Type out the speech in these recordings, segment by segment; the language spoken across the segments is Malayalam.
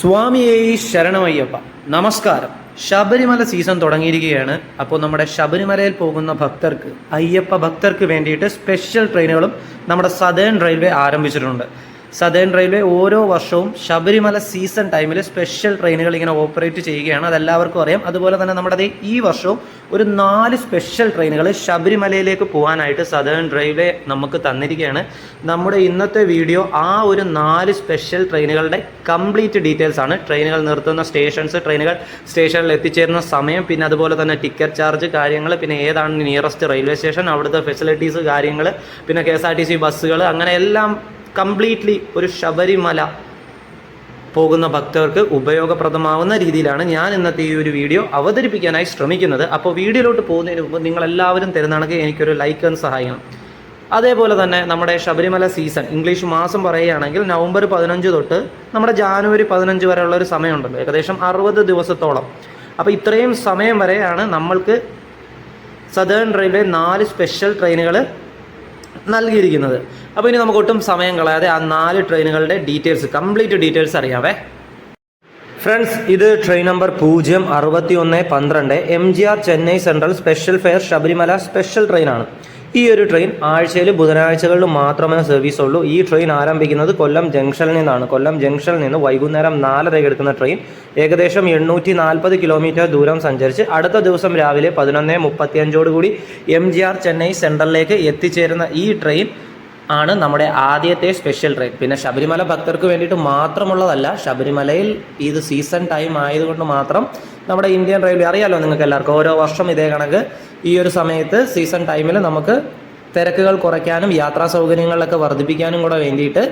സ്വാമിയേ ശരണമയ്യപ്പ. നമസ്കാരം. ശബരിമല സീസൺ തുടങ്ങിയിരിക്കുകയാണ്. അപ്പോൾ നമ്മുടെ ശബരിമലയിൽ പോകുന്ന ഭക്തർക്ക് അയ്യപ്പ ഭക്തർക്ക് വേണ്ടിയിട്ട് സ്പെഷ്യൽ ട്രെയിനുകളും നമ്മുടെ സദേൺ റെയിൽവേ ആരംഭിച്ചിട്ടുണ്ട്. സദേൺ റെയിൽവേ ഓരോ വർഷവും ശബരിമല സീസൺ ടൈമിൽ സ്പെഷ്യൽ ട്രെയിനുകൾ ഇങ്ങനെ ഓപ്പറേറ്റ് ചെയ്യുകയാണ്. അതെല്ലാവർക്കും അറിയാം. അതുപോലെ തന്നെ നമ്മുടെ ഈ വർഷവും ഒരു നാല് സ്പെഷ്യൽ ട്രെയിനുകൾ ശബരിമലയിലേക്ക് പോകാനായിട്ട് സദേൺ റെയിൽവേ നമുക്ക് തന്നിരിക്കുകയാണ്. നമ്മുടെ ഇന്നത്തെ വീഡിയോ ആ ഒരു നാല് സ്പെഷ്യൽ ട്രെയിനുകളുടെ കംപ്ലീറ്റ് ഡീറ്റെയിൽസ് ആണ്. ട്രെയിനുകൾ നിർത്തുന്ന സ്റ്റേഷൻസ് ട്രെയിനുകൾ സ്റ്റേഷനിൽ എത്തിച്ചേരുന്ന സമയം പിന്നെ അതുപോലെ തന്നെ ടിക്കറ്റ് ചാർജ് കാര്യങ്ങൾ പിന്നെ ഏതാണ് നിയറസ്റ്റ് റെയിൽവേ സ്റ്റേഷൻ അവിടുത്തെ ഫെസിലിറ്റീസ് കാര്യങ്ങൾ പിന്നെ K S R T C ബസ്സുകൾ അങ്ങനെ എല്ലാം കംപ്ലീറ്റ്ലി ഒരു ശബരിമല പോകുന്ന ഭക്തർക്ക് ഉപയോഗപ്രദമാവുന്ന രീതിയിലാണ് ഞാൻ ഇന്നത്തെ ഈ ഒരു വീഡിയോ അവതരിപ്പിക്കാനായി ശ്രമിക്കുന്നത്. അപ്പോൾ വീഡിയോയിലോട്ട് പോകുന്നതിന് മുമ്പ് നിങ്ങളെല്ലാവരും തരുന്നതാണെങ്കിൽ എനിക്കൊരു ലൈക്ക് ആൻഡ് സഹായിക്കണം. അതേപോലെ തന്നെ നമ്മുടെ ശബരിമല സീസൺ ഇംഗ്ലീഷ് മാസം പറയുകയാണെങ്കിൽ നവംബർ പതിനഞ്ച് തൊട്ട് നമ്മുടെ ജാനുവരി പതിനഞ്ച് വരെയുള്ള ഒരു സമയമുണ്ടല്ലോ. ഏകദേശം അറുപത് ദിവസത്തോളം. അപ്പോൾ ഇത്രയും സമയം വരെയാണ് നമ്മൾക്ക് സദേൺ റെയിൽവേ നാല് സ്പെഷ്യൽ ട്രെയിനുകൾ നൽകിയിരിക്കുന്നത്. അപ്പോൾ ഇനി നമുക്ക് ഒട്ടും സമയം കളയാതെ ആ നാല് ട്രെയിനുകളുടെ ഡീറ്റെയിൽസ് കംപ്ലീറ്റ് ഡീറ്റെയിൽസ് അറിയാവേ. ഫ്രണ്ട്സ് ഇത് ട്രെയിൻ നമ്പർ പൂജ്യം അറുപത്തി ഒന്ന് പന്ത്രണ്ട് M G R Chennai central special fare Sabarimala special ട്രെയിനാണ്. ഈ ഒരു ട്രെയിൻ ആഴ്ചയിൽ ബുധനാഴ്ചകളിൽ മാത്രമേ സർവീസ് ഉള്ളൂ. ഈ ട്രെയിൻ ആരംഭിക്കുന്നത് കൊല്ലം ജംഗ്ഷനിൽ നിന്നാണ്. കൊല്ലം ജംഗ്ഷനിൽ നിന്ന് വൈകുന്നേരം നാലരയ്ക്ക് എടുക്കുന്ന ട്രെയിൻ ഏകദേശം എണ്ണൂറ്റി നാൽപ്പത് കിലോമീറ്റർ ദൂരം സഞ്ചരിച്ച് അടുത്ത ദിവസം രാവിലെ പതിനൊന്ന് മുപ്പത്തിയഞ്ചോടുകൂടി എം ജി ആർ ചെന്നൈ സെൻട്രലിലേക്ക് എത്തിച്ചേരുന്ന ഈ ട്രെയിൻ ആണ് നമ്മുടെ ആദ്യത്തെ സ്പെഷ്യൽ ട്രെയിൻ പിന്നെ ശബരിമല ഭക്തർക്ക് വേണ്ടിയിട്ട് മാത്രമുള്ളതല്ല ശബരിമലയിൽ ഇത് സീസൺ ടൈം ആയതുകൊണ്ട് മാത്രം നമ്മുടെ ഇന്ത്യൻ റെയിൽവേ അറിയാലോ നിങ്ങൾക്ക് എല്ലാവർക്കും ഓരോ വർഷം ഇതേ കണക്ക്. ഈ ഒരു സമയത്ത് സീസൺ ടൈമിൽ നമുക്ക് തിരക്കുകൾ കുറയ്ക്കാനും യാത്രാ സൗകര്യങ്ങളിലൊക്കെ വർദ്ധിപ്പിക്കാനും കൂടെ വേണ്ടിയിട്ട്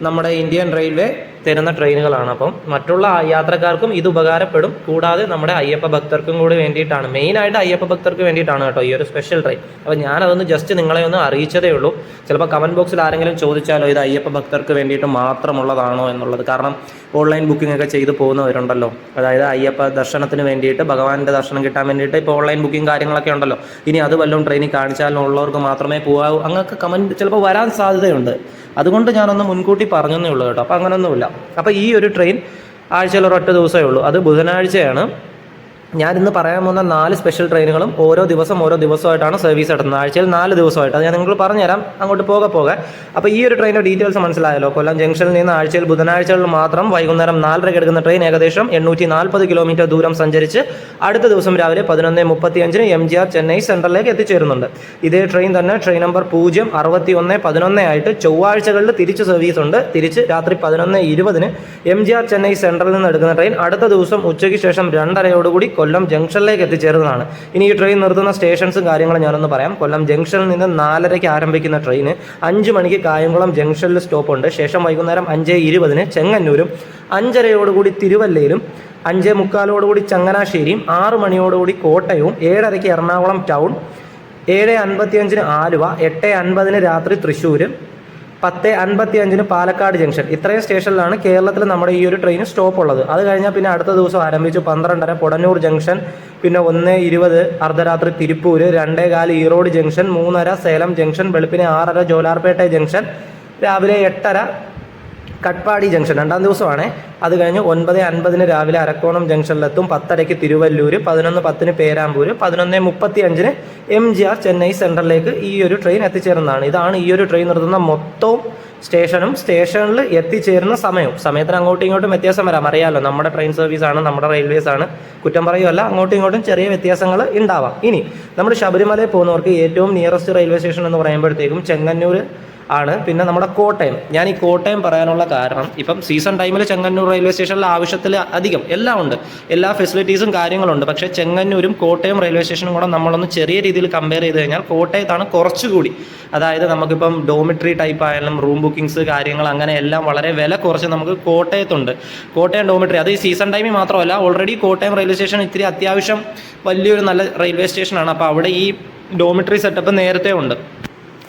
നമ്മുടെ ഇന്ത്യൻ റെയിൽവേ തരുന്ന ട്രെയിനുകളാണ്. അപ്പം മറ്റുള്ള യാത്രക്കാർക്കും ഇത് ഉപകാരപ്പെടും. കൂടാതെ നമ്മുടെ അയ്യപ്പ ഭക്തർക്കും കൂടി വേണ്ടിയിട്ടാണ്. മെയിനായിട്ട് അയ്യപ്പ ഭക്തർക്ക് വേണ്ടിയിട്ടാണ് കേട്ടോ ഈ ഒരു സ്പെഷ്യൽ ട്രെയിൻ അപ്പോൾ ഞാനതൊന്ന് ജസ്റ്റ് നിങ്ങളെ ഒന്ന് അറിയിച്ചതേ ഉള്ളൂ. ചിലപ്പോൾ കമന്റ് ബോക്സിൽ ആരെങ്കിലും ചോദിച്ചാലോ ഇത് അയ്യപ്പ ഭക്തർക്ക് വേണ്ടിയിട്ട് മാത്രമുള്ളതാണോ എന്നുള്ളത്. കാരണം ഓൺലൈൻ ബുക്കിംഗ് ഒക്കെ ചെയ്ത് പോകുന്നവരുണ്ടല്ലോ. അതായത് അയ്യപ്പ ദർശനത്തിന് വേണ്ടിയിട്ട് ഭഗവാന്റെ ദർശനം കിട്ടാൻ വേണ്ടിയിട്ട് ഇപ്പോൾ ഓൺലൈൻ ബുക്കിംഗ് കാര്യങ്ങളൊക്കെ ഉണ്ടല്ലോ. ഇനി അത് വല്ലതും ട്രെയിനിൽ കാണിച്ചാലുള്ളവർക്ക് മാത്രമേ പോകാവൂ അങ്ങനെയൊക്കെ കമന്റ് ചിലപ്പോൾ വരാൻ സാധ്യതയുണ്ട്. അതുകൊണ്ട് ഞാനൊന്ന് മുൻകൂട്ടി പറഞ്ഞതേ ഉള്ളൂ കേട്ടോ. അപ്പോൾ അങ്ങനെയൊന്നുമില്ല അപ്പോൾ ഈ ഒരു ട്രെയിൻ ആഴ്ചയിൽ ഒരൊറ്റ ദിവസമേ ഉള്ളൂ. അത് ബുധനാഴ്ചയാണ്. ഞാൻ ഇന്ന് പറയാൻ പോകുന്ന നാല് സ്പെഷ്യൽ ട്രെയിനുകളും ഓരോ ദിവസം ഓരോ ദിവസമായിട്ടാണ് സർവീസ് നടത്തുന്നത്. ആഴ്ചയിൽ നാല് ദിവസമായിട്ട്. അത് ഞാൻ നിങ്ങൾ പറഞ്ഞുതരാം. അങ്ങോട്ട് പോകെ പോകെ. അപ്പോൾ ഈ ഒരു ട്രെയിനിന്റെ ഡീറ്റെയിൽസ് മനസ്സിലായല്ലോ? കൊല്ലം ജംഗ്ഷനിൽ നിന്ന് ആഴ്ചയിൽ ബുധനാഴ്ചകളിൽ മാത്രം വൈകുന്നേരം നാലരയ്ക്ക് എടുക്കുന്ന ട്രെയിൻ ഏകദേശം എണ്ണൂറ്റി നാൽപ്പത് കിലോമീറ്റർ ദൂരം സഞ്ചരിച്ച് അടുത്ത ദിവസം രാവിലെ പതിനൊന്ന് മുപ്പത്തിയഞ്ചിന് എം ജി ആർ ചെന്നൈ സെൻട്രലിലേക്ക് എത്തിച്ചേരുന്നുണ്ട്. ഇതേ ട്രെയിൻ തന്നെ ട്രെയിൻ നമ്പർ പൂജ്യം അറുപത്തി ഒന്ന് പതിനൊന്ന് ആയിട്ട് ചൊവ്വാഴ്ചകളിൽ തിരിച്ച് സർവീസ് ഉണ്ട്. തിരിച്ച് രാത്രി പതിനൊന്ന് ഇരുപതിന് എം ജി ആർ ചെന്നൈ സെൻട്രലിൽ നിന്ന് എടുക്കുന്ന ട്രെയിൻ അടുത്ത ദിവസം ഉച്ചയ്ക്ക് ശേഷം രണ്ടരയോടുകൂടി കൊല്ലം ജംഗ്ഷനിലേക്ക് എത്തിച്ചേരുന്നതാണ്. ഇനി ഈ ട്രെയിൻ നിർത്തുന്ന സ്റ്റേഷൻസും കാര്യങ്ങളും ഞാനൊന്ന് പറയാം. കൊല്ലം ജംഗ്ഷനിൽ നിന്ന് നാലരയ്ക്ക് ആരംഭിക്കുന്ന ട്രെയിന് അഞ്ച് മണിക്ക് കായംകുളം ജംഗ്ഷനിൽ സ്റ്റോപ്പ് ഉണ്ട്. ശേഷം വൈകുന്നേരം അഞ്ച് ഇരുപതിന് ചെങ്ങന്നൂരും അഞ്ചരയോടുകൂടി തിരുവല്ലയിലും അഞ്ചേ മുക്കാലോടുകൂടി ചങ്ങനാശ്ശേരിയും ആറ് മണിയോടുകൂടി കോട്ടയവും ഏഴരയ്ക്ക് എറണാകുളം ടൗൺ ഏഴ് അൻപത്തിയഞ്ചിന് ആലുവ എട്ട് അൻപതിന് രാത്രി തൃശ്ശൂർ പത്ത് അൻപത്തി അഞ്ചിന് പാലക്കാട് ജംഗ്ഷൻ. ഇത്രയും സ്റ്റേഷനിലാണ് കേരളത്തിൽ നമ്മുടെ ഈ ഒരു ട്രെയിൻ സ്റ്റോപ്പ് ഉള്ളത്. അത് കഴിഞ്ഞാൽ പിന്നെ അടുത്ത ദിവസം ആരംഭിച്ചു പന്ത്രണ്ടര പൊടന്നൂർ ജംഗ്ഷൻ പിന്നെ ഒന്ന് ഇരുപത് അർദ്ധരാത്രി തിരുപ്പൂർ രണ്ടേ കാൽ ഈറോഡ് ജംഗ്ഷൻ മൂന്നര സേലം ജംഗ്ഷൻ വെളുപ്പിനെ ആറര ജോലാർപേട്ട ജംഗ്ഷൻ രാവിലെ എട്ടര കട്പാടി ജംഗ്ഷൻ രണ്ടാം ദിവസമാണ്. അത് കഴിഞ്ഞ് ഒൻപത് അൻപതിന് രാവിലെ അരക്കോണം ജംഗ്ഷനിലെത്തും. പത്തരയ്ക്ക് തിരുവല്ലൂർ പതിനൊന്ന് പത്തിന് പേരാമ്പൂർ പതിനൊന്ന് മുപ്പത്തി അഞ്ചിന് എം ജി ആർ ചെന്നൈ സെൻട്രലിലേക്ക് ഈ ഒരു ട്രെയിൻ എത്തിച്ചേരുന്നതാണ് ഇതാണ് ഈ ഒരു ട്രെയിൻ നിർത്തുന്ന മൊത്തവും സ്റ്റേഷനും സ്റ്റേഷനിൽ എത്തിച്ചേരുന്ന സമയവും. സമയത്തിന് അങ്ങോട്ടും ഇങ്ങോട്ടും വ്യത്യാസം വരാം. അറിയാമല്ലോ നമ്മുടെ ട്രെയിൻ സർവീസ് ആണ് നമ്മുടെ റെയിൽവേസ് ആണ്. കുറ്റം പറയുമല്ല അങ്ങോട്ടും ഇങ്ങോട്ടും ചെറിയ വ്യത്യാസങ്ങൾ ഉണ്ടാവാം. ഇനി നമ്മൾ ശബരിമലയിൽ പോകുന്നവർക്ക് ഏറ്റവും നിയറസ്റ്റ് റെയിൽവേ സ്റ്റേഷൻ എന്ന് പറയുമ്പോഴത്തേക്കും ചെങ്ങന്നൂർ ആണ്. പിന്നെ നമ്മുടെ കോട്ടയം. ഞാൻ ഈ കോട്ടയം പറയാനുള്ള കാരണം ഇപ്പം സീസൺ ടൈമിൽ ചെങ്ങന്നൂർ റെയിൽവേ സ്റ്റേഷനിൽ ആവശ്യത്തിൽ അധികം എല്ലാം ഉണ്ട്. എല്ലാ ഫെസിലിറ്റീസും കാര്യങ്ങളുണ്ട്. പക്ഷേ ചെങ്ങന്നൂരും കോട്ടയം റെയിൽവേ സ്റ്റേഷനും കൂടെ നമ്മളൊന്ന് ചെറിയ രീതിയിൽ കമ്പയർ ചെയ്ത് കഴിഞ്ഞാൽ കോട്ടയത്താണ് കുറച്ചുകൂടി. അതായത് നമുക്കിപ്പം ഡോമിട്രി ടൈപ്പ് ആയാലും റൂം ബുക്കിംഗ്സ് കാര്യങ്ങൾ അങ്ങനെ എല്ലാം വളരെ വില കുറച്ച് നമുക്ക് കോട്ടയത്തുണ്ട്. കോട്ടയം ഡോമിട്രി അത് ഈ സീസൺ ടൈമിൽ മാത്രമല്ല ഓൾറെഡി കോട്ടയം റെയിൽവേ സ്റ്റേഷൻ ഇത്തിരി അത്യാവശ്യം വലിയൊരു നല്ല റെയിൽവേ സ്റ്റേഷനാണ് അപ്പോൾ അവിടെ ഈ ഡോമിട്രി സെറ്റപ്പ് നേരത്തെ ഉണ്ട്.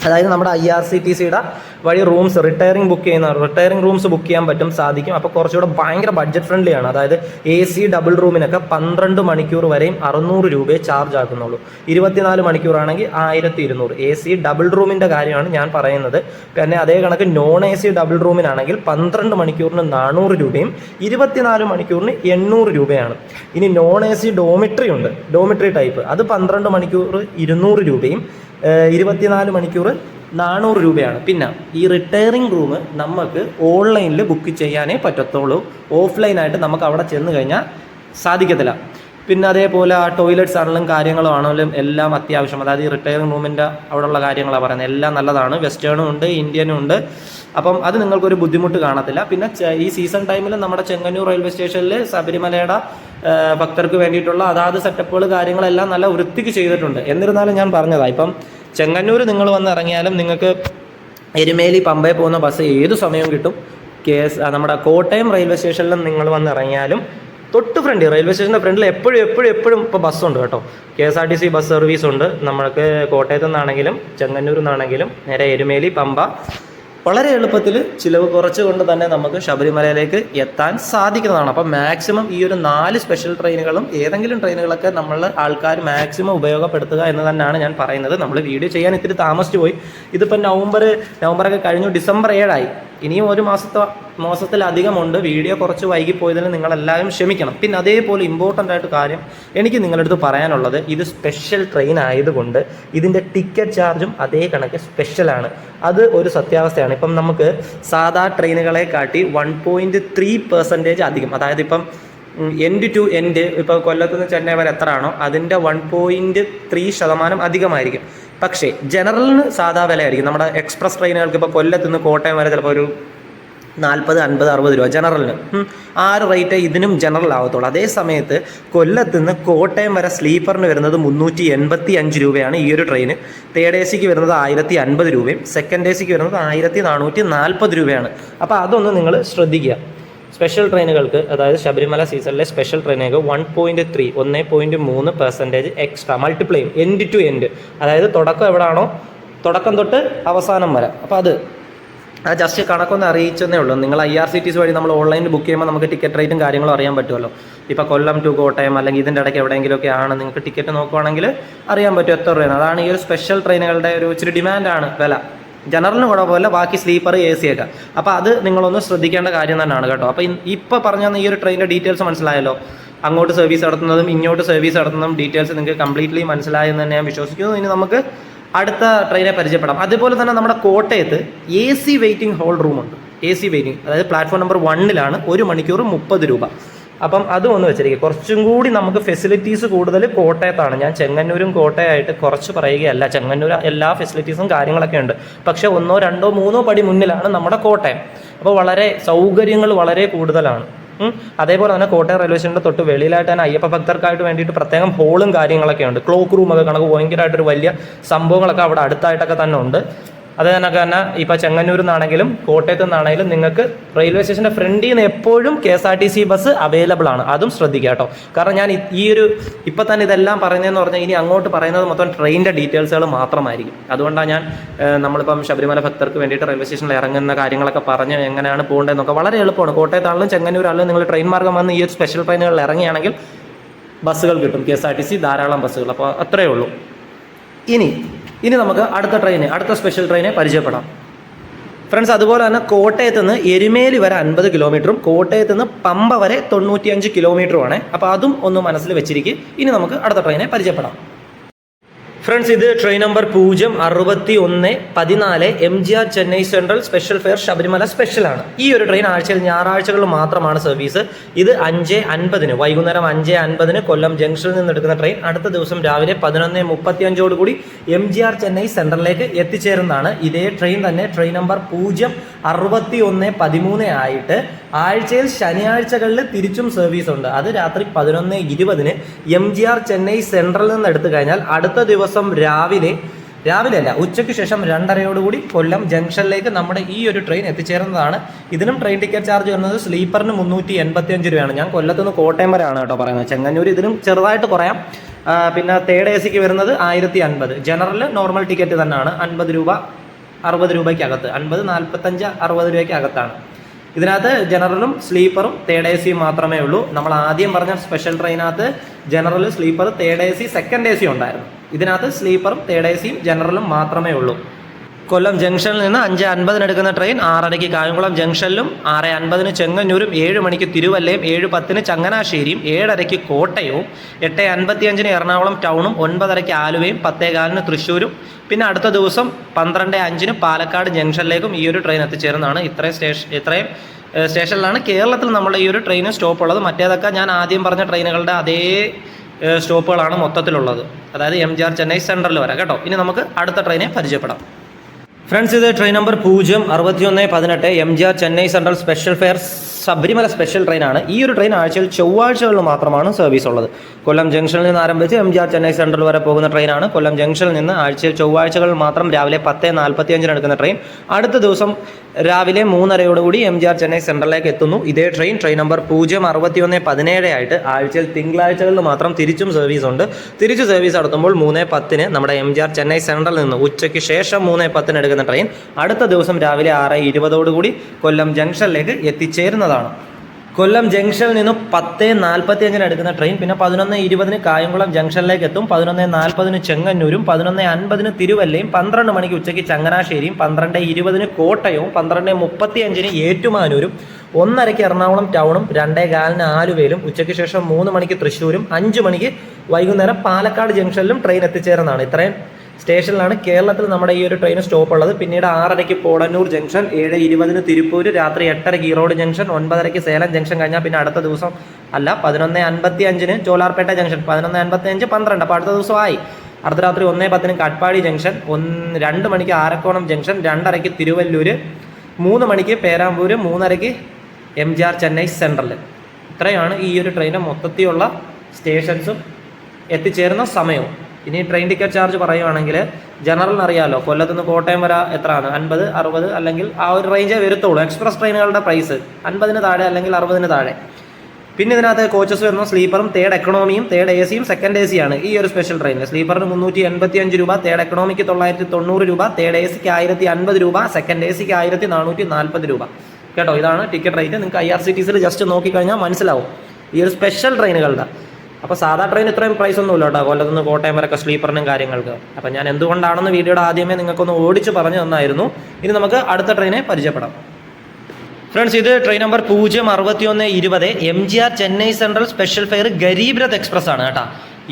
അതായത് നമ്മുടെ ഐ ആർ സി ടി സിയുടെ വഴി റൂംസ് റിട്ടയറിംഗ് ബുക്ക് ചെയ്യുന്ന റിട്ടയറിംഗ് റൂംസ് ബുക്ക് ചെയ്യാൻ പറ്റും സാധിക്കും. അപ്പോൾ കുറച്ചുകൂടെ ഭയങ്കര ബഡ്ജറ്റ് ഫ്രണ്ട്ലി ആണ്. അതായത് എ സി ഡബിൾ റൂമിനൊക്കെ പന്ത്രണ്ട് മണിക്കൂർ വരെയും അറുന്നൂറ് രൂപയെ ചാർജ് ആക്കുന്നുള്ളൂ. ഇരുപത്തിനാല് മണിക്കൂറാണെങ്കിൽ ആയിരത്തി ഇരുന്നൂറ് എ സി ഡബിൾ റൂമിന്റെ കാര്യമാണ് ഞാൻ പറയുന്നത്. പിന്നെ അതേ കണക്ക് നോൺ എ സി ഡബിൾ റൂമിനാണെങ്കിൽ പന്ത്രണ്ട് മണിക്കൂറിന് നാനൂറ് രൂപയും ഇരുപത്തിനാല് മണിക്കൂറിന് എണ്ണൂറ് രൂപയാണ്. ഇനി നോൺ എ സി ഡോമിട്രി ഉണ്ട്. ഡോമിട്രി ടൈപ്പ് അത് പന്ത്രണ്ട് മണിക്കൂർ ഇരുന്നൂറ് രൂപയും ഇരുപത്തിനാല് മണിക്കൂർ നാനൂറ് രൂപയാണ്. പിന്നെ ഈ റിട്ടയറിംഗ് റൂം നമുക്ക് ഓൺലൈനിൽ ബുക്ക് ചെയ്യാനേ പറ്റത്തുള്ളൂ. ഓഫ്ലൈനായിട്ട് നമുക്ക് അവിടെ ചെന്ന് കഴിഞ്ഞാൽ സാധിക്കത്തില്ല. പിന്നെ അതേപോലെ ആ ടോയ്ലറ്റ്സ് ആണെങ്കിലും കാര്യങ്ങളും ആണെങ്കിലും എല്ലാം അത്യാവശ്യം. അതായത് ഈ റിട്ടയറിംഗ് റൂമിന്റെ അവിടെയുള്ള കാര്യങ്ങളാണ് പറയുന്നത്. എല്ലാം നല്ലതാണ്. വെസ്റ്റേണും ഉണ്ട് ഇന്ത്യനും ഉണ്ട്. അപ്പം അത് നിങ്ങൾക്കൊരു ബുദ്ധിമുട്ട് കാണത്തില്ല. പിന്നെ ഈ സീസൺ ടൈമിൽ നമ്മുടെ ചെങ്ങന്നൂർ റെയിൽവേ സ്റ്റേഷനിൽ ശബരിമലയുടെ ഭക്തർക്ക് വേണ്ടിയിട്ടുള്ള അതാത് സെറ്റപ്പുകൾ കാര്യങ്ങളെല്ലാം നല്ല വൃത്തിക്ക് ചെയ്തിട്ടുണ്ട്. എന്നിരുന്നാലും ഞാൻ പറഞ്ഞതാ ഇപ്പം ചെങ്ങന്നൂർ നിങ്ങൾ വന്ന് ഇറങ്ങിയാലും നിങ്ങൾക്ക് എരുമേലി പമ്പയിൽ പോകുന്ന ബസ് ഏത് സമയവും കിട്ടും. കെ എസ് നമ്മുടെ കോട്ടയം റെയിൽവേ സ്റ്റേഷനിലും നിങ്ങൾ വന്ന് ഇറങ്ങിയാലും തൊട്ട് ഫ്രണ്ട് റെയിൽവേ സ്റ്റേഷന്റെ ഫ്രണ്ടിൽ എപ്പോഴും എപ്പോഴും എപ്പോഴും ഇപ്പോൾ ബസ്സുണ്ട് കേട്ടോ. K S R T C bus service ഉണ്ട്. നമ്മൾക്ക് കോട്ടയത്തു നിന്നാണെങ്കിലും ചെങ്ങന്നൂരിൽ നിന്നാണെങ്കിലും നേരെ എരുമേലി പമ്പ വളരെ എളുപ്പത്തിൽ ചിലവ് കുറച്ചുകൊണ്ട് തന്നെ നമുക്ക് ശബരിമലയിലേക്ക് എത്താൻ സാധിക്കുന്നതാണ്. അപ്പം മാക്സിമം ഈ ഒരു നാല് സ്പെഷ്യൽ ട്രെയിനുകളും ഏതെങ്കിലും ട്രെയിനുകളൊക്കെ നമ്മൾ ആൾക്കാർ മാക്സിമം ഉപയോഗപ്പെടുത്തുക എന്ന് തന്നെയാണ് ഞാൻ പറയുന്നത്. നമ്മൾ വീഡിയോ ചെയ്യാൻ ഇത്തിരി താമസിച്ചു പോയി ഇതിപ്പോൾ നവംബർ നവംബറൊക്കെ കഴിഞ്ഞു. ഡിസംബർ ഏഴായി. ഇനിയും ഒരു മാസത്തെ മാസത്തിലധികമുണ്ട്. വീഡിയോ കുറച്ച് വൈകിപ്പോയതിന് നിങ്ങളെല്ലാവരും ക്ഷമിക്കണം. പിന്നെ അതേപോലെ ഇമ്പോർട്ടന്റ് ആയിട്ട് കാര്യം എനിക്ക് നിങ്ങളുടെ അടുത്ത് പറയാനുള്ളത് ഇത് സ്പെഷ്യൽ ട്രെയിൻ ആയതുകൊണ്ട് ഇതിന്റെ ടിക്കറ്റ് ചാർജും അതേ കണക്ക് സ്പെഷ്യലാണ് അത് ഒരു സത്യാവസ്ഥയാണ്. ഇപ്പം നമുക്ക് സാധാ ട്രെയിനുകളെ കാട്ടി വൺ പോയിന്റ് ത്രീ പെർസെന്റേജ് അധികം. അതായത് ഇപ്പം എൻഡ് ടു എൻഡ് ഇപ്പോൾ കൊല്ലത്ത് നിന്ന് ചെന്നൈ വരെ എത്രയാണോ അതിന്റെ വൺ പോയിന്റ് ത്രീ ശതമാനം അധികമായിരിക്കും. പക്ഷേ ജനറലിന് സാധാ വിലയായിരിക്കും. നമ്മുടെ എക്സ്പ്രസ് ട്രെയിനുകൾക്ക് ഇപ്പോൾ കൊല്ലത്ത് നിന്ന് കോട്ടയം വരെ ചിലപ്പോൾ ഒരു നാൽപ്പത് അൻപത് അറുപത് രൂപ ജനറലിന്. ആ ഒരു റേറ്റ് ഇതിനും ജനറൽ ആവത്തുള്ളൂ. അതേ സമയത്ത് കൊല്ലത്ത് നിന്ന് കോട്ടയം വരെ സ്ലീപ്പറിന് വരുന്നത് മുന്നൂറ്റി എൺപത്തി അഞ്ച് രൂപയാണ് ഈ ഒരു ട്രെയിന്. തേർഡ് എ സിക്ക് വരുന്നത് ആയിരത്തി അൻപത് രൂപയും സെക്കൻഡ് എ സിക്ക് വരുന്നത് ആയിരത്തി നാനൂറ്റി നാൽപ്പത് രൂപയാണ്. അപ്പോൾ അതൊന്ന് നിങ്ങൾ ശ്രദ്ധിക്കുക. സ്പെഷ്യൽ ട്രെയിനുകൾക്ക് അതായത് ശബരിമല സീസണിലെ സ്പെഷ്യൽ ട്രെയിനുകൾക്ക് വൺ പോയിന്റ് ത്രീ ഒന്ന് പോയിന്റ് മൂന്ന് percentage extra multiply end to end അതായത് തുടക്കം എവിടാണോ? തുടക്കം തൊട്ട് അവസാനം വരെ. അപ്പോൾ അത്. ആ ജസ്റ്റ് കണക്കൊന്ന് അറിയിച്ചെന്നേ ഉള്ളൂ. നിങ്ങൾ I R C T C വഴി നമ്മൾ ഓൺലൈനിൽ ബുക്ക് ചെയ്യുമ്പോൾ നമുക്ക് ടിക്കറ്റ് റേറ്റും കാര്യങ്ങളും അറിയാൻ പറ്റുമല്ലോ. ഇപ്പോൾ കൊല്ലം ടു കോട്ടയം അല്ലെങ്കിൽ ഇതിന്റെ ഇടയ്ക്ക് എവിടെയെങ്കിലുമൊക്കെ ആണ് നിങ്ങൾക്ക് ടിക്കറ്റ് നോക്കുവാണെങ്കിൽ അറിയാൻ പറ്റും എത്ര രൂപയാണ്. അതാണ് ഈ ഒരു സ്പെഷ്യൽ ട്രെയിനുകളുടെ ഒരു ഇച്ചിരി ഡിമാൻഡാണ് വില. ജനറലിന് കുഴപ്പമില്ല ബാക്കി സ്ലീപ്പർ എ സി ഒക്കെ. അപ്പോൾ അത് നിങ്ങളൊന്ന് ശ്രദ്ധിക്കേണ്ട കാര്യം തന്നെയാണ് കേട്ടോ. അപ്പോൾ ഇപ്പോൾ പറഞ്ഞ ഈ ഒരു ട്രെയിനിന്റെ ഡീറ്റെയിൽസ് മനസ്സിലായല്ലോ. അങ്ങോട്ട് സർവീസ് നടത്തുന്നതും ഇങ്ങോട്ട് സർവീസ് നടത്തുന്നതും ഡീറ്റെയിൽസ് നിങ്ങൾക്ക് കംപ്ലീറ്റ്ലി മനസ്സിലായെന്ന് തന്നെ ഞാൻ വിശ്വസിക്കുന്നു. ഇനി നമുക്ക് അടുത്ത ട്രെയിനെ പരിചയപ്പെടാം. അതുപോലെ തന്നെ നമ്മുടെ കോട്ടയത്ത് എ സി വെയിറ്റിംഗ് ഹോൾ റൂമുണ്ട് എ സി വെയിറ്റിംഗ് അതായത് പ്ലാറ്റ്ഫോം നമ്പർ വണ്ണിലാണ് ഒരു മണിക്കൂർ മുപ്പത് രൂപ. അപ്പം അതും ഒന്ന് വെച്ചിരിക്കുക കുറച്ചും കൂടി നമുക്ക് ഫെസിലിറ്റീസ് കൂടുതൽ കോട്ടയത്താണ്. ഞാൻ ചെങ്ങന്നൂരും കോട്ടയമായിട്ട് കുറച്ച് പറയുകയല്ല. ചെങ്ങന്നൂർ എല്ലാ ഫെസിലിറ്റീസും കാര്യങ്ങളൊക്കെ ഉണ്ട്. പക്ഷെ ഒന്നോ രണ്ടോ മൂന്നോ പടി മുന്നിലാണ് നമ്മുടെ കോട്ടയം. അപ്പോൾ വളരെ സൗകര്യങ്ങൾ വളരെ കൂടുതലാണ്. അതേപോലെ തന്നെ കോട്ടയം റെയിൽവേ സ്റ്റേഷന്റെ തൊട്ട് വെളിയിലായിട്ട് തന്നെ അയ്യപ്പ ഭക്തർക്കായിട്ട് വേണ്ടിയിട്ട് പ്രത്യേകം ഹോളും കാര്യങ്ങളൊക്കെ ഉണ്ട്. ക്ലോക്ക് റൂമൊക്കെ കണക്ക് ഭയങ്കരമായിട്ടൊരു വലിയ സംഭവങ്ങളൊക്കെ അവിടെ അടുത്തായിട്ടൊക്കെ തന്നെ ഉണ്ട്. അത് കണക്ക് തന്നെ ഇപ്പോൾ നിന്നാണെങ്കിലും കോട്ടയത്ത് നിന്നാണെങ്കിലും നിങ്ങൾക്ക് റെയിൽവേ സ്റ്റേഷന്റെ ഫ്രണ്ടിൽ നിന്ന് എപ്പോഴും K S R T C bus available ആണ്. അതും ശ്രദ്ധിക്കുക കേട്ടോ. കാരണം ഞാൻ ഈ ഒരു ഇപ്പം തന്നെ ഇതെല്ലാം പറയുന്നതെന്ന് പറഞ്ഞാൽ ഇനി അങ്ങോട്ട് പറയുന്നത് മൊത്തം ട്രെയിനിന്റെ ഡീറ്റെയിൽസുകൾ മാത്രമായിരിക്കും. അതുകൊണ്ടാണ് ഞാൻ നമ്മളിപ്പം ശബരിമല ഭക്തർക്ക് വേണ്ടിയിട്ട് റെയിൽവേ സ്റ്റേഷനിൽ ഇറങ്ങുന്ന കാര്യങ്ങളൊക്കെ പറഞ്ഞ് എങ്ങനെയാണ് പോകേണ്ടതെന്നൊക്കെ വളരെ എളുപ്പമാണ്. കോട്ടയത്താണെങ്കിലും ചെങ്ങന്നൂരാണെങ്കിലും നിങ്ങൾ ട്രെയിൻ മാർഗം വന്ന് ഈ ഒരു സ്പെഷ്യൽ ട്രെയിനുകളിൽ ഇറങ്ങിയാണെങ്കിൽ ബസ്സുകൾ കിട്ടും. K S R T C ധാരാളം ബസ്സുകൾ അപ്പോൾ അത്രയേ ഉള്ളൂ. ഇനി ഇനി നമുക്ക് അടുത്ത ട്രെയിന് അടുത്ത സ്പെഷ്യൽ ട്രെയിനെ പരിചയപ്പെടാം. ഫ്രണ്ട്സ് അതുപോലെ തന്നെ കോട്ടയത്ത് നിന്ന് എരുമേലി വരെ അൻപത് കിലോമീറ്ററും കോട്ടയത്ത് നിന്ന് പമ്പ വരെ തൊണ്ണൂറ്റിയഞ്ച് കിലോമീറ്ററുമാണ് അപ്പോൾ അതും ഒന്ന് മനസ്സിൽ വെച്ചിരിക്കും. ഇനി നമുക്ക് അടുത്ത ട്രെയിനെ പരിചയപ്പെടാം. ഫ്രണ്ട്സ് ഇത് ട്രെയിൻ നമ്പർ പൂജ്യം അറുപത്തി ഒന്ന് പതിനാല് M G R Chennai central special fare Sabarimala സ്പെഷ്യലാണ് ഈ ഒരു ട്രെയിൻ ആഴ്ചയിൽ ഞായറാഴ്ചകളിൽ മാത്രമാണ് സർവീസ് ഇത് അഞ്ച് അൻപതിന് വൈകുന്നേരം അഞ്ച് അൻപതിന് കൊല്ലം ജംഗ്ഷനിൽ നിന്ന് എടുക്കുന്ന ട്രെയിൻ അടുത്ത ദിവസം രാവിലെ പതിനൊന്ന് മുപ്പത്തി അഞ്ചോട് കൂടി എം ജി ആർ ചെന്നൈ സെൻട്രലിലേക്ക് എത്തിച്ചേരുന്നതാണ്. ഇതേ ട്രെയിൻ തന്നെ ട്രെയിൻ നമ്പർ പൂജ്യം അറുപത്തി ഒന്ന് പതിമൂന്ന് ആയിട്ട് ആഴ്ചയിൽ ശനിയാഴ്ചകളിൽ തിരിച്ചും സർവീസ് ഉണ്ട്. അത് രാത്രി പതിനൊന്ന് ഇരുപതിന് എം ജി ആർ ചെന്നൈ സെൻട്രലിൽ നിന്ന് എടുത്തു കഴിഞ്ഞാൽ അടുത്ത ദിവസം രാവിലെ രാവിലെ അല്ല ഉച്ചയ്ക്ക് ശേഷം രണ്ടരയോടുകൂടി കൊല്ലം ജംഗ്ഷനിലേക്ക് നമ്മുടെ ഈ ഒരു ട്രെയിൻ എത്തിച്ചേരുന്നതാണ്. ഇതിനും ട്രെയിൻ ടിക്കറ്റ് ചാർജ് വരുന്നത് സ്ലീപ്പറിന് മുന്നൂറ്റി എൺപത്തി അഞ്ച് രൂപയാണ്. ഞാൻ കൊല്ലത്തുനിന്ന് കോട്ടയം വരെയാണ് കേട്ടോ പറയുന്നത്. ചെങ്ങന്നൂർ ഇതിനും ചെറുതായിട്ട് കുറയാം. പിന്നെ തേർഡ് എ സിക്ക് വരുന്നത് ആയിരത്തി അൻപത് ജനറൽ നോർമൽ ടിക്കറ്റ് തന്നെയാണ്. അൻപത് രൂപ അറുപത് രൂപയ്ക്കകത്ത്. അൻപത് നാൽപ്പത്തഞ്ച് അറുപത് രൂപയ്ക്ക് അകത്താണ് ഇതിനകത്ത് ജനറലും സ്ലീപ്പറും തേർഡ് എ സിയും മാത്രമേ ഉള്ളൂ. നമ്മൾ ആദ്യം പറഞ്ഞ special ട്രെയിനകത്ത് general sleeper third A C second A C ഉണ്ടായിരുന്നു. ഇതിനകത്ത് സ്ലീപ്പറും തേർഡ് എ സിയും ജനറലും മാത്രമേ ഉള്ളൂ. കൊല്ലം ജംഗ്ഷനിൽ നിന്ന് അഞ്ച് അൻപതിന് എടുക്കുന്ന ട്രെയിൻ ആറരയ്ക്ക് കായംകുളം ജംഗ്ഷനിലും ആറ് അൻപതിന് ചെങ്ങന്നൂരും ഏഴ് മണിക്ക് തിരുവല്ലയും ഏഴ് പത്തിന് ചങ്ങനാശ്ശേരിയും ഏഴരയ്ക്ക് കോട്ടയവും എട്ട് അൻപത്തിയഞ്ചിന് എറണാകുളം ടൗണും ഒൻപതരയ്ക്ക് ആലുവയും പത്തേകാലിന് തൃശ്ശൂരും. പിന്നെ അടുത്ത ദിവസം പന്ത്രണ്ട് അഞ്ചിന് പാലക്കാട് ജംഗ്ഷനിലേക്കും ഈ ഒരു ട്രെയിൻ എത്തിച്ചേരുന്നതാണ്. ഇത്രയും സ്റ്റേഷൻ ഇത്രയും സ്റ്റേഷനിലാണ് കേരളത്തിൽ നമ്മുടെ ഈ ഒരു ട്രെയിൻ സ്റ്റോപ്പ് ഉള്ളത്. മറ്റേതൊക്കെ ഞാൻ ആദ്യം പറഞ്ഞ ട്രെയിനുകളുടെ അതേ സ്റ്റോപ്പുകളാണ് മൊത്തത്തിലുള്ളത്. അതായത് M G R Chennai central വരെ. കേട്ടോ? ഇനി നമുക്ക് അടുത്ത ട്രെയിനെ പരിചയപ്പെടാം. ഫ്രണ്ട്സ് ഇത് ട്രെയിൻ നമ്പർ പൂജ്യം അറുപത്തിയൊന്ന് പതിനെട്ട് M G R Chennai central special fare Sabarimala special ട്രെയിനാണ് ഈ ഒരു ട്രെയിൻ ആഴ്ചയിൽ ചൊവ്വാഴ്ചകളിൽ മാത്രമാണ് സർവീസ് ഉള്ളത്. കൊല്ലം ജംഗ്ഷനിൽ നിന്ന് ആരംഭിച്ച് M G R Chennai central വരെ പോകുന്ന ട്രെയിനാണ് കൊല്ലം ജംഗ്ഷനിൽ നിന്ന് ആഴ്ചയിൽ ചൊവ്വാഴ്ചകളിൽ മാത്രം രാവിലെ പത്ത് നാൽപ്പത്തി അഞ്ചിന് എടുക്കുന്ന ട്രെയിൻ അടുത്ത ദിവസം രാവിലെ മൂന്നരയോടുകൂടി എം ജി ആർ ചെന്നൈ സെൻട്രലിലേക്ക് എത്തുന്നു. ഇതേ ട്രെയിൻ ട്രെയിൻ നമ്പർ പൂജ്യം അറുപത്തി ഒന്ന് പതിനേഴ് ആയിട്ട് ആഴ്ചയിൽ തിങ്കളാഴ്ചകളിൽ മാത്രം തിരിച്ചും സർവീസ് ഉണ്ട്. തിരിച്ച് സർവീസ് നടത്തുമ്പോൾ മൂന്ന് പത്തിന് നമ്മുടെ എം ജി ആർ ചെന്നൈ സെൻട്രലിൽ നിന്ന് ഉച്ചയ്ക്ക് ശേഷം മൂന്ന് പത്തിന് എടുക്കുന്ന ട്രെയിൻ അടുത്ത ദിവസം രാവിലെ ആറ് ഇരുപതോടുകൂടി കൊല്ലം ജംഗ്ഷനിലേക്ക് എത്തിച്ചേരുന്നതാണ് കൊല്ലം ജംഗ്ഷനിൽ നിന്നും പത്ത് നാൽപ്പത്തി അഞ്ചിന് എടുക്കുന്ന ട്രെയിൻ പിന്നെ പതിനൊന്ന് ഇരുപതിന് കായംകുളം ജംഗ്ഷനിലേക്ക് എത്തും പതിനൊന്ന് നാൽപ്പതിന് ചെങ്ങന്നൂരും പതിനൊന്ന് അൻപതിന് തിരുവല്ലയും പന്ത്രണ്ട് മണിക്ക് ഉച്ചയ്ക്ക് ചങ്ങനാശ്ശേരിയും പന്ത്രണ്ട് ഇരുപതിന് കോട്ടയവും പന്ത്രണ്ട് മുപ്പത്തി അഞ്ചിന് ഏറ്റുമാനൂരും ഒന്നരയ്ക്ക് എറണാകുളം ടൗണും രണ്ടേ കാലിന് ആലുവയിലും ഉച്ചയ്ക്ക് ശേഷം മൂന്ന് മണിക്ക് തൃശ്ശൂരും അഞ്ച് മണിക്ക് വൈകുന്നേരം പാലക്കാട് ജംഗ്ഷനിലും ട്രെയിൻ എത്തിച്ചേരുന്നതാണ് ഇത്രയും സ്റ്റേഷനിലാണ് കേരളത്തിൽ നമ്മുടെ ഈ ഒരു ട്രെയിൻ സ്റ്റോപ്പ് ഉള്ളത്. പിന്നീട് ആറരയ്ക്ക് പോടന്നൂർ ജംഗ്ഷൻ ഏഴ് ഇരുപതിന് തിരുപ്പൂർ രാത്രി എട്ടരയ്ക്ക് ഈറോഡ് ജംഗ്ഷൻ ഒൻപതരയ്ക്ക് സേലം ജംഗ്ഷൻ കഴിഞ്ഞാൽ പിന്നെ അടുത്ത ദിവസം അല്ല പതിനൊന്ന് അൻപത്തി അഞ്ചിന് ചോലാർപേട്ട ജംഗ്ഷൻ പതിനൊന്ന് അൻപത്തി അഞ്ച് പന്ത്രണ്ട്. അപ്പോൾ അടുത്ത ദിവസം ആയി അർദ്ധരാത്രി ഒന്നേ പത്തിന് കാട്ട്പാടി ജംഗ്ഷൻ ഒന്ന് രണ്ട് മണിക്ക് ആരക്കോണം ജംഗ്ഷൻ രണ്ടരയ്ക്ക് തിരുവല്ലൂർ മൂന്ന് മണിക്ക് Perambur മൂന്നരയ്ക്ക് M G R Chennai central ഇത്രയാണ് ഈ ഒരു ട്രെയിനിന്റെ മൊത്തത്തിലുള്ള സ്റ്റേഷൻസും എത്തിച്ചേരുന്ന സമയവും. ഇനി ട്രെയിൻ ടിക്കറ്റ് ചാർജ് പറയുവാണെങ്കിൽ ജനറൽ അറിയാമല്ലോ കൊല്ലത്ത് നിന്ന് കോട്ടയം വരെ എത്രയാണ്? അൻപത് അറുപത് അല്ലെങ്കിൽ ആ ഒരു റേഞ്ചേ വരത്തുള്ളൂ. എക്സ്പ്രസ് ട്രെയിനുകളുടെ പ്രൈസ് അൻപതിന് താഴെ അല്ലെങ്കിൽ അറുപതിന് താഴെ. പിന്നെ ഇതിനകത്ത് കോച്ചസ് വരുന്ന സ്ലീപ്പറും തേർഡ് എക്കണോമിയും തേർഡ് എ സിയും സെക്കൻഡ് എ സിയാണ് ഈ ഒരു സ്പെഷ്യൽ ട്രെയിനിൽ സ്ലീപ്പറിന് മുന്നൂറ്റി എൺപത്തി അഞ്ച് രൂപ തേർഡ് എക്കണോമിക്ക് തൊള്ളായിരത്തി തൊണ്ണൂറ് രൂപ തേർഡ് എ സിക്ക് ആയിരത്തി അൻപത് രൂപ സെക്കൻഡ് എ സിക്ക് ആയിരത്തി നാനൂറ്റി നാൽപ്പത് രൂപ. കേട്ടോ? ഇതാണ് ടിക്കറ്റ് റേറ്റ് നിങ്ങൾക്ക് ഐ ആർ സി ടി സിയിൽ ജസ്റ്റ് നോക്കിക്കഴിഞ്ഞാൽ മനസ്സിലാവും. ഈ ഒരു സ്പെഷ്യൽ ട്രെയിനുകളുടെ അപ്പോൾ സാധാ ട്രെയിൻ ഇത്രയും പ്രൈസ് ഒന്നും ഒന്നുമില്ല കേട്ടോ. കൊല്ലത്തുനിന്ന് കോട്ടയം വരെയൊക്കെ സ്ലീപ്പറിനും കാര്യങ്ങൾക്ക്. അപ്പോൾ ഞാൻ എന്തുകൊണ്ടാണെന്ന് വീഡിയോയുടെ ആദ്യമേ നിങ്ങൾക്കൊന്ന് ഓടിച്ച് പറഞ്ഞു തന്നായിരുന്നു. ഇനി നമുക്ക് അടുത്ത ട്രെയിനെ പരിചയപ്പെടാം. ഫ്രണ്ട്സ് ഇത് ട്രെയിൻ നമ്പർ പൂജ്യം അറുപത്തിയൊന്ന് ഇരുപത് M G R Chennai central special fare Garib Rath express ആണ് കേട്ടോ.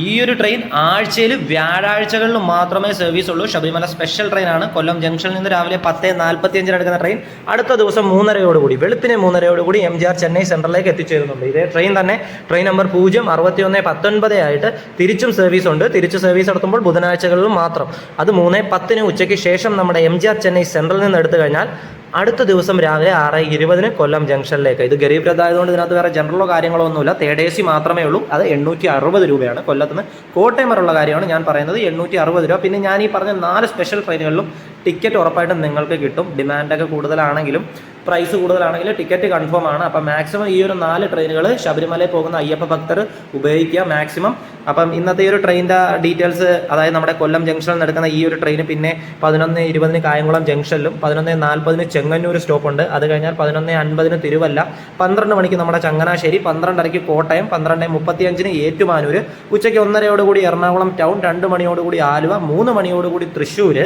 ഈ ഒരു ട്രെയിൻ ആഴ്ചയിൽ വ്യാഴാഴ്ചകളിൽ മാത്രമേ സർവീസ് ഉള്ളൂ. ശബരിമല സ്പെഷ്യൽ ട്രെയിനാണ് കൊല്ലം ജംഗ്ഷനിൽ നിന്ന് രാവിലെ പത്ത് നാൽപ്പത്തി അഞ്ചിന് എടുക്കുന്ന ട്രെയിൻ അടുത്ത ദിവസം മൂന്നരയോടുകൂടി വെളുപ്പിനെ മൂന്നരയോടുകൂടി എം ജി ആർ ചെന്നൈ സെൻട്രലിലേക്ക് എത്തിച്ചേരുന്നുണ്ട്. ഇതേ ട്രെയിൻ തന്നെ ട്രെയിൻ നമ്പർ പൂജ്യം അറുപത്തി ഒന്ന് പത്തൊൻപത് ആയിട്ട് തിരിച്ചും സർവീസ് ഉണ്ട്. തിരിച്ച് സർവീസ് നടത്തുമ്പോൾ ബുധനാഴ്ചകളിലും മാത്രം. അത് മൂന്ന് പത്തിന് ഉച്ചയ്ക്ക് ശേഷം നമ്മുടെ എം ജി ആർ ചെന്നൈ സെൻട്രലിൽ നിന്ന് എടുത്തു കഴിഞ്ഞാൽ അടുത്ത ദിവസം രാവിലെ ആറ് ഇരുപതിന് കൊല്ലം ജംഗ്ഷനിലേക്ക്. ഇത് ഗരീബ് രഥ ആയതുകൊണ്ട് ഇതിനകത്ത് വേറെ ജനറലോ കാര്യങ്ങളോ ഒന്നുമില്ല. തേർഡ് എ സി മാത്രമേ ഉള്ളൂ. അത് എണ്ണൂറ്റി അറുപത് രൂപയാണ് കൊല്ലത്തുനിന്ന്. കോട്ടയം വരെയുള്ള കാര്യമാണ് ഞാൻ പറയുന്നത്. എണ്ണൂറ്റി അറുപത് രൂപ. പിന്നെ ഞാൻ ഈ പറഞ്ഞ നാല് സ്പെഷ്യൽ ട്രെയിനുകളിലും ടിക്കറ്റ് ഉറപ്പായിട്ടും നിങ്ങൾക്ക് കിട്ടും. ഡിമാൻഡൊക്കെ കൂടുതലാണെങ്കിലും പ്രൈസ് കൂടുതലാണെങ്കിലും ടിക്കറ്റ് കൺഫേം ആണ്. അപ്പം മാക്സിമം ഈ ഒരു നാല് ട്രെയിനുകൾ ശബരിമലയിൽ പോകുന്ന അയ്യപ്പ ഭക്തർ ഉപയോഗിക്കുക മാക്സിമം അപ്പം ഇന്നത്തെ ഈ ഒരു ട്രെയിനിന്റെ ഡീറ്റെയിൽസ് അതായത് നമ്മുടെ കൊല്ലം ജംഗ്ഷനിൽ നടക്കുന്ന ഈ ഒരു ട്രെയിൻ പിന്നെ പതിനൊന്ന് ഇരുപതിന് കായംകുളം ജംഗ്ഷനിലും പതിനൊന്ന് നാൽപ്പതിന് ചെങ്ങന്നൂർ സ്റ്റോപ്പ് ഉണ്ട്. അത് കഴിഞ്ഞാൽ പതിനൊന്ന് അൻപതിന് തിരുവല്ല പന്ത്രണ്ട് മണിക്ക് നമ്മുടെ ചങ്ങനാശ്ശേരി പന്ത്രണ്ടരയ്ക്ക് കോട്ടയം പന്ത്രണ്ട് മുപ്പത്തിയഞ്ചിന് ഏറ്റുമാനൂർ ഉച്ചയ്ക്ക് ഒന്നരയോടുകൂടി എറണാകുളം ടൗൺ രണ്ട് മണിയോടുകൂടി ആലുവ മൂന്ന് മണിയോടുകൂടി തൃശ്ശൂർ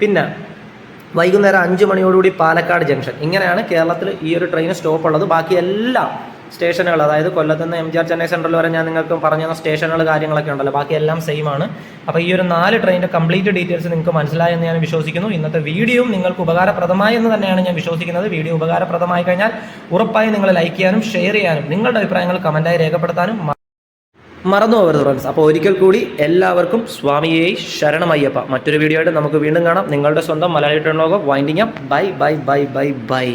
പിന്നെ വൈകുന്നേരം അഞ്ച് മണിയോടുകൂടി പാലക്കാട് ജംഗ്ഷൻ. ഇങ്ങനെയാണ് കേരളത്തിൽ ഈ ഒരു ട്രെയിൻ സ്റ്റോപ്പ് ഉള്ളത്. ബാക്കി എല്ലാ സ്റ്റേഷനുകൾ അതായത് കൊല്ലത്ത് നിന്ന് M G R Chennai central വരെ ഞാൻ നിങ്ങൾക്ക് പറഞ്ഞ സ്റ്റേഷനുകൾ കാര്യങ്ങളൊക്കെ ഉണ്ടല്ലോ. ബാക്കി എല്ലാം സെയിം ആണ്. അപ്പോൾ ഈ ഒരു നാല് ട്രെയിനിന്റെ കംപ്ലീറ്റ് ഡീറ്റെയിൽസ് നിങ്ങൾക്ക് മനസ്സിലായെന്ന് ഞാൻ വിശ്വസിക്കുന്നു. ഇന്നത്തെ വീഡിയോയും നിങ്ങൾക്ക് ഉപകാരപ്രദമായി എന്ന് തന്നെയാണ് ഞാൻ വിശ്വസിക്കുന്നത്. വീഡിയോ ഉപകാരപ്രദമായി കഴിഞ്ഞാൽ ഉറപ്പായി നിങ്ങൾ ലൈക്ക് ചെയ്യാനും ഷെയർ ചെയ്യാനും നിങ്ങളുടെ അഭിപ്രായങ്ങൾ കമന്റായി രേഖപ്പെടുത്താനും മറന്നു പോകരുത് ഫ്രണ്ട്സ് അപ്പോൾ ഒരിക്കൽ കൂടി എല്ലാവർക്കും സ്വാമിയെ ശരണമയ്യപ്പ. മറ്റൊരു വീഡിയോ ആയിട്ട് നമുക്ക് വീണ്ടും കാണാം. നിങ്ങളുടെ സ്വന്തം മലയാളി ട്രെയിൻ ലോകം winding up bye bye bye bye bye